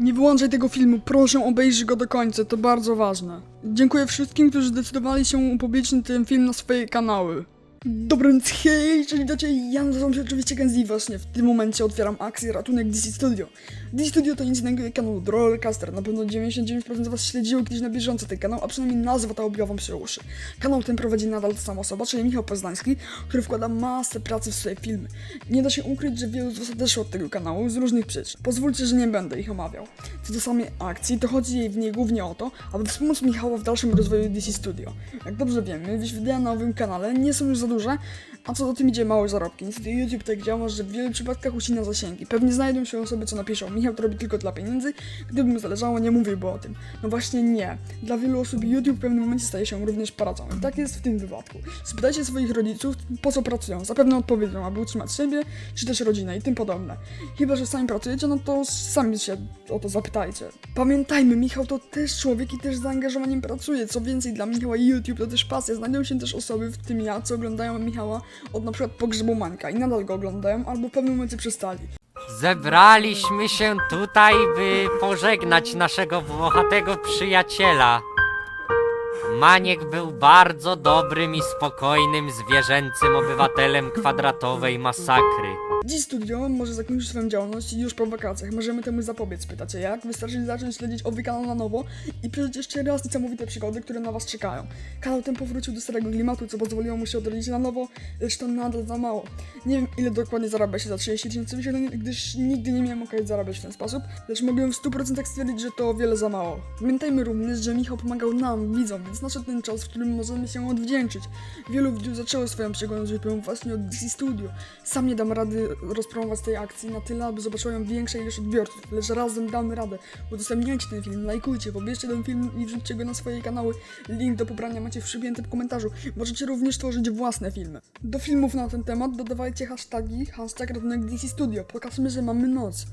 Nie wyłączaj tego filmu, proszę obejrzyj go do końca, to bardzo ważne. Dziękuję wszystkim, którzy zdecydowali się upublicznić ten film na swoje kanały. Dobra, więc hej, czyli witajcie, ja nazywam się oczywiście Genzi właśnie w tym momencie otwieram akcję Ratunek DC Studio. DC Studio to nic innego jak kanał Rollercaster, na pewno 99% z was śledziło kiedyś na bieżąco ten kanał, a przynajmniej nazwa ta obiła wam się uszy. Kanał ten prowadzi nadal ta sama osoba, czyli Michał Poznański, który wkłada masę pracy w swoje filmy. Nie da się ukryć, że wielu z was odeszło od tego kanału z różnych przyczyn. Pozwólcie, że nie będę ich omawiał. Co do samej akcji, to chodzi jej w niej głównie o to, aby wspomóc Michała w dalszym rozwoju DC Studio. Jak dobrze wiemy, wyświetlenia na nowym kanale nie są już za duże, a co do tym idzie małe zarobki. Niestety YouTube tak działa, że w wielu przypadkach ucina zasięgi. Pewnie znajdą się osoby, co napiszą, Michał to robi tylko dla pieniędzy, gdyby mu zależało, nie mówiłby o tym. No właśnie nie. Dla wielu osób YouTube w pewnym momencie staje się również pracą. I tak jest w tym wypadku. Spytajcie swoich rodziców, po co pracują. Zapewne odpowiedzą, aby utrzymać siebie, czy też rodzinę i tym podobne. Chyba, że sami pracujecie, no to sami się o to zapytajcie. Pamiętajmy, Michał to też człowiek i też zaangażowaniem pracuje. Co więcej, dla Michała YouTube to też pasja. Znajdą się też osoby, w tym ja, co oglądają Michała od na przykład pogrzebu Mańka i nadal go oglądają, albo w pewnym momencie przestali. Zebraliśmy się tutaj, by pożegnać naszego włochatego przyjaciela. Maniek był bardzo dobrym i spokojnym zwierzęcym obywatelem kwadratowej masakry. Dziś studio może zakończyć swoją działalność już po wakacjach. Możemy temu zapobiec, pytacie jak? Wystarczy zacząć śledzić owy kanał na nowo i przeżyć jeszcze raz niesamowite przygody, które na was czekają. Kanał ten powrócił do starego klimatu, co pozwoliło mu się odrodzić na nowo, lecz to nadal za mało. Nie wiem ile dokładnie zarabia się za 30 tysięcy wyświetleń, gdyż nigdy nie miałem okazji zarabiać w ten sposób, lecz mogłem w 100% stwierdzić, że to wiele za mało. Pamiętajmy również, że Michał pomagał nam, widzom, więc nadszedł ten czas, w którym możemy się odwdzięczyć. Wielu widzów zaczęło swoją przygodę z YouTube'em właśnie od DC Studio. Sam nie dam rady rozpromować tej akcji na tyle, aby zobaczyła ją większa ilość odbiorców, lecz razem damy radę. Udostępniajcie ten film, lajkujcie, pobierzcie ten film i wrzućcie go na swoje kanały. Link do pobrania macie w komentarzu. Możecie również tworzyć własne filmy. Do filmów na ten temat dodawajcie hashtagi, hashtag ratunek DC Studio. Pokażmy, że mamy noc.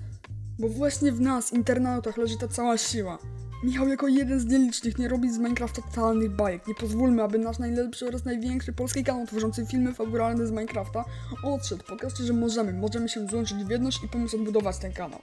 Bo właśnie w nas, internautach, leży ta cała siła. Michał jako jeden z nielicznych nie robi z Minecrafta totalnych bajek. Nie pozwólmy, aby nasz najlepszy oraz największy polski kanał tworzący filmy fabularne z Minecrafta odszedł. Pokażcie, że możemy. Możemy się złączyć w jedność i pomóc odbudować ten kanał.